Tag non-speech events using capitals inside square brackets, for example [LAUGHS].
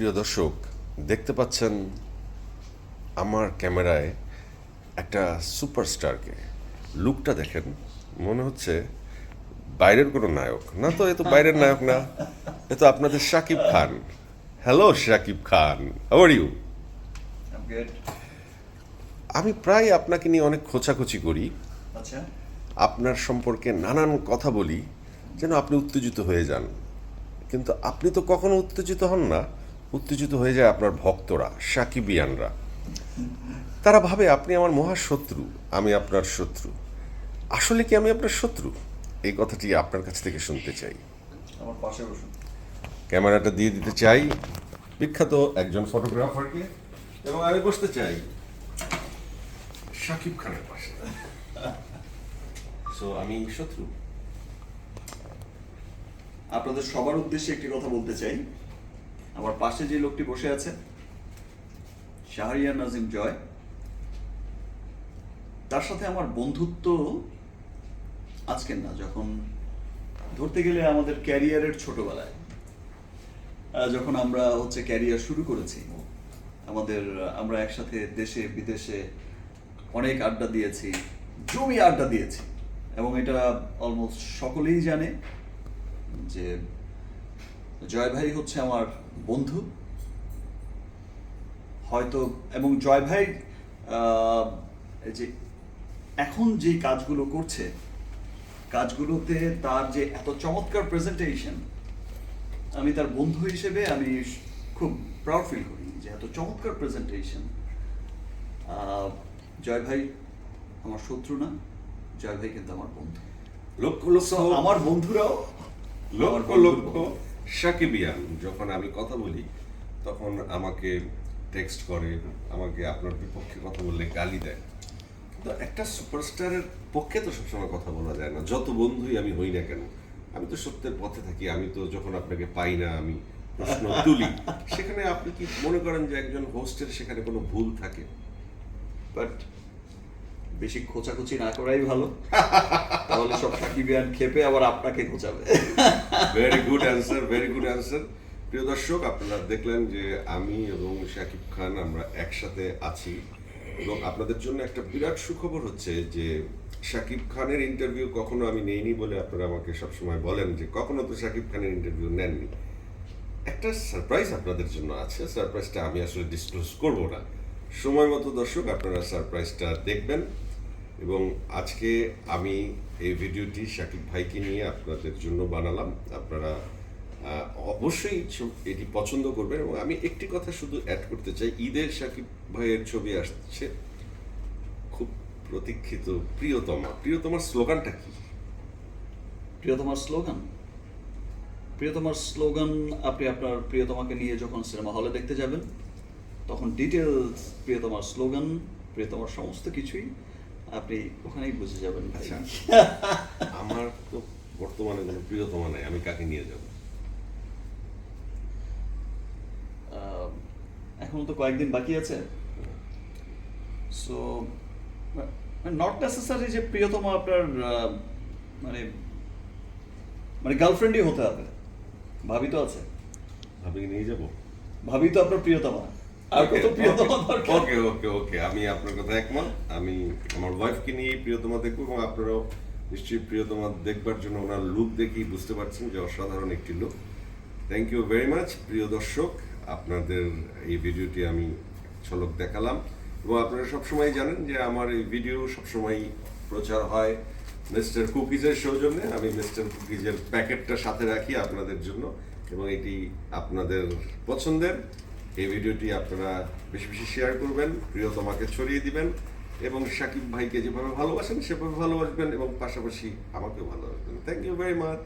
প্রিয় দর্শক দেখতে পাচ্ছেন আমার ক্যামেরায় একটা সুপারস্টারকে। লুকটা দেখেন মনে হচ্ছে বাইরের কোনো নায়ক। না তো এ তো বাইরের নায়ক না এ তো আপনাদের Shakib Khan. Hello Shakib Khan how are you আমি প্রায় আপনাকে নিয়ে অনেক খোঁচাখুচি করি। আচ্ছা। আপনার সম্পর্কে নানান কথা বলি যেন আপনি উত্তেজিত হয়ে যান। কিন্তু আপনি তো কখনো উত্তেজিত হন না। উত্তেজিত হয়ে যায় আপনার ভক্তরা সাকিবিয়ানরা। তারা ভাবে আপনি আমার মহাশত্রু আমি আপনার শত্রু। আসলে কি আমি আপনার শত্রু? এই কথাটি আপনার কাছ থেকে শুনতে চাই। আমার পাশে বসুন। ক্যামেরাটা দিয়ে দিতে চাই। বিখ্যাত একজন ফটোগ্রাফারকে। এবং আমি বসতে চাই শাকিব খানের পাশে। সো আমি শত্রু। আপনাদের সবার উদ্দেশ্যে একটি কথা বলতে চাই। আমার পাশে যে লোকটি বসে আছে শাহরিয়া নাজিম জয়, তার সাথে আমার বন্ধুত্ব আজকের না, যখন ধরতে গেলে আমাদের ক্যারিয়ারের ছোটবেলায় যখন আমরা হচ্ছে ক্যারিয়ার শুরু করেছি, আমাদের, আমরা একসাথে দেশে, বিদেশে অনেক আড্ডা দিয়েছি, জমি আড্ডা দিয়েছি, এবং এটা অলমোস্ট সকলেই জানে যে জয় ভাই হচ্ছে আমার বন্ধু। হয়তো এবং জয় ভাই যে এখন যে কাজগুলো করছে কাজগুলোতে তার যে এত চমৎকার প্রেজেন্টেশন আমি তার বন্ধু হিসেবে আমি খুব প্রাউড ফিল করি যে এত চমৎকার প্রেজেন্টেশন জয় ভাই আমার শত্রু না জয় ভাই কিন্তু আমার বন্ধু। লক্ষ লক্ষ। আমার বন্ধুরাও লক্ষ লক্ষ। সাকিবিয়ান, যখন আমি কথা বলি, তখন আমাকে টেক্সট করে, আমাকে আপনার বিপক্ষে কথা বললে গালি দেয়। কিন্তু একটা সুপারস্টারের পক্ষে তো সবসময় কথা বলা যায় না। যত বন্ধুই আমি হই না কেন, আমি তো সত্যের পথে থাকি, আমি তো যখন আপনাকে পাই না, আমি প্রশ্ন তুলি, সেখানে আপনি কি মনে করেন যে একজন হোস্টের সেখানে কোনো ভুল থাকে? বাট বেশি খোঁচাখুচি না করাই ভালো। তাহলে সব সাকিবিয়ান খেপে আবার আপনাকে খোঁচাবে। Very good answer very good answer প্রিয় দর্শক, আপনারা দেখলেন যে আমি এবং শাকিব খান আমরা একসাথে আছি এবং আপনাদের জন্য একটা বিরাট সুখবর হচ্ছে যে শাকিব খানের ইন্টারভিউ কখনো আমি নেইনি বলে আপনারা আমাকে সবসময় বলেন যে কখনো তো শাকিব খানের ইন্টারভিউ নেননি। একটা সারপ্রাইজ আপনাদের জন্য আছে। সারপ্রাইজটা আমি আসলে ডিসক্লোজ করব না। সময় মতো দর্শক, আপনারা সারপ্রাইজটা দেখবেন। এবং আজকে আমি এই ভিডিওটি শাকিব ভাইকে নিয়ে আপনাদের জন্য বানালাম। আপনারা অবশ্যই এটি পছন্দ করবেন এবং আমি একটি কথা শুধু অ্যাড করতে চাই। ঈদের শাকিব ভাইয়ের ছবি আসছে। খুব প্রতীক্ষিত, প্রিয়তমা। প্রিয়তমার স্লোগানটা কি? প্রিয়তমার স্লোগান? প্রিয়তমার স্লোগান, আপনি আপনার প্রিয়তমাকে নিয়ে যখন সিনেমা হলে দেখতে যাবেন, তখন ডিটেলস প্রিয়তমার স্লোগান, প্রিয়তমার সমস্ত কিছুই আপনি ওখানেই বুঝে যাবেন আচ্ছা। [LAUGHS] আমার তো বর্তমানে কোনো প্রিয়তমা নাই আমি কাকে নিয়ে যাব? এখন তো কয়েকদিন বাকি আছে। সো নট নেসেসারি যে প্রিয়তমা আপনার মানে মানে গার্লফ্রেন্ডই হতে হবে। ভাবি তো আছে। ভাবি নিয়ে যাব? ভাবি তো আপনার প্রিয়তমা। আর কত প্রিয়তমা দরকার? ওকে ওকে ওকে আমি আপনার কথা একমত। আমি আমার ওয়াইফকে নিয়ে প্রিয়তমা দেখব এবং আপনারাও নিশ্চয়ই প্রিয়তমা দেখবার জন্য ওনার লুক দেখেই বুঝতে পারছেন যে অসাধারণ একটি look thank you very much প্রিয় দর্শক। আপনাদের এই ভিডিওটি আমি ঝলক দেখালাম। এবং আপনারা সবসময় জানেন যে আমার এই ভিডিও সবসময় প্রচার হয় মিস্টার কুকিজের সৌজন্যে। আমি মিস্টার কুকিজের প্যাকেটটা সাথে রাখি আপনাদের জন্য এবং এটি আপনাদের পছন্দের। এই ভিডিওটি আপনারা বেশি বেশি শেয়ার করবেন প্রিয়তমাকে ছড়িয়ে দিবেন এবং সাকিব ভাইকে যেভাবে ভালোবাসেন, সেভাবে ভালোবাসবেন এবং পাশাপাশি আমাকেও ভালোবাসবেন। Thank you very much